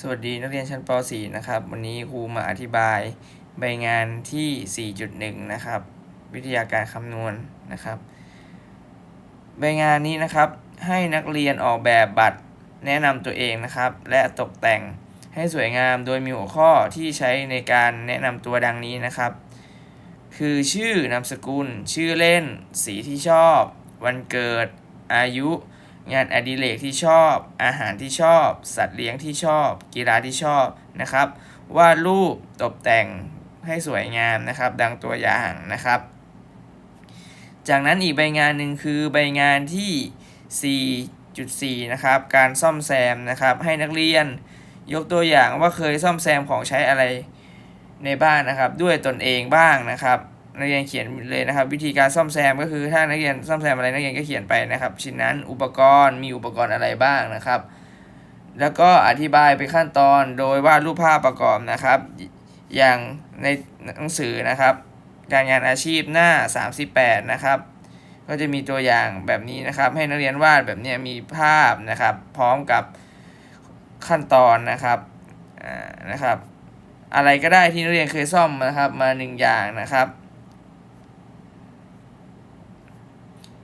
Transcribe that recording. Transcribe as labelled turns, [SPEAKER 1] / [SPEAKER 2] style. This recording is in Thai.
[SPEAKER 1] สวัสดีนักเรียนชั้นป .4 นะครับ วันนี้ครูมาอธิบายใบงานที่ 4.1 นะครับ วิทยาการคำนวณนะครับ ใบงานนี้นะครับ ให้นักเรียนออกแบบบัตรแนะนำตัวเองนะครับ และตกแต่งให้สวยงามโดยมีหัวข้อที่ใช้ในการแนะนำตัวดังนี้นะครับ คือชื่อนามสกุล ชื่อเล่น สีที่ชอบ วันเกิด อายุ งานอดิเรกที่ชอบ อาหารที่ชอบ สัตว์เลี้ยงที่ชอบ กีฬาที่ชอบนะครับวาดรูปตกแต่งให้สวยงามนะครับ ดังตัวอย่างนะครับ จากนั้นอีกใบงานหนึ่งคือใบงานที่ 4.4 นะครับ การซ่อมแซมนะครับให้นักเรียน ยกตัวอย่างว่าเคยซ่อมแซมของใช้อะไรในบ้านนะครับ ด้วยตนเองบ้างนะครับ นักเรียนเขียนเลยนะครับ วิธีการซ่อมแซมก็คือถ้านักเรียนซ่อมแซมอะไรนักเรียนก็เขียนไปนะครับ ชิ้นนั้นอุปกรณ์มีอุปกรณ์อะไรบ้างนะครับ แล้วก็อธิบายไปขั้นตอนโดยวาดรูปภาพประกอบนะครับ อย่างในหนังสือนะครับ การงานอาชีพหน้า 38 นะครับ ก็จะมีตัวอย่างแบบนี้นะครับ ให้นักเรียนวาดแบบนี้มีภาพนะครับ พร้อมกับขั้นตอนนะครับอ่านะครับ อะไรก็ได้ที่นักเรียนเคยซ่อมนะครับมาหนึ่งอย่างนะครับ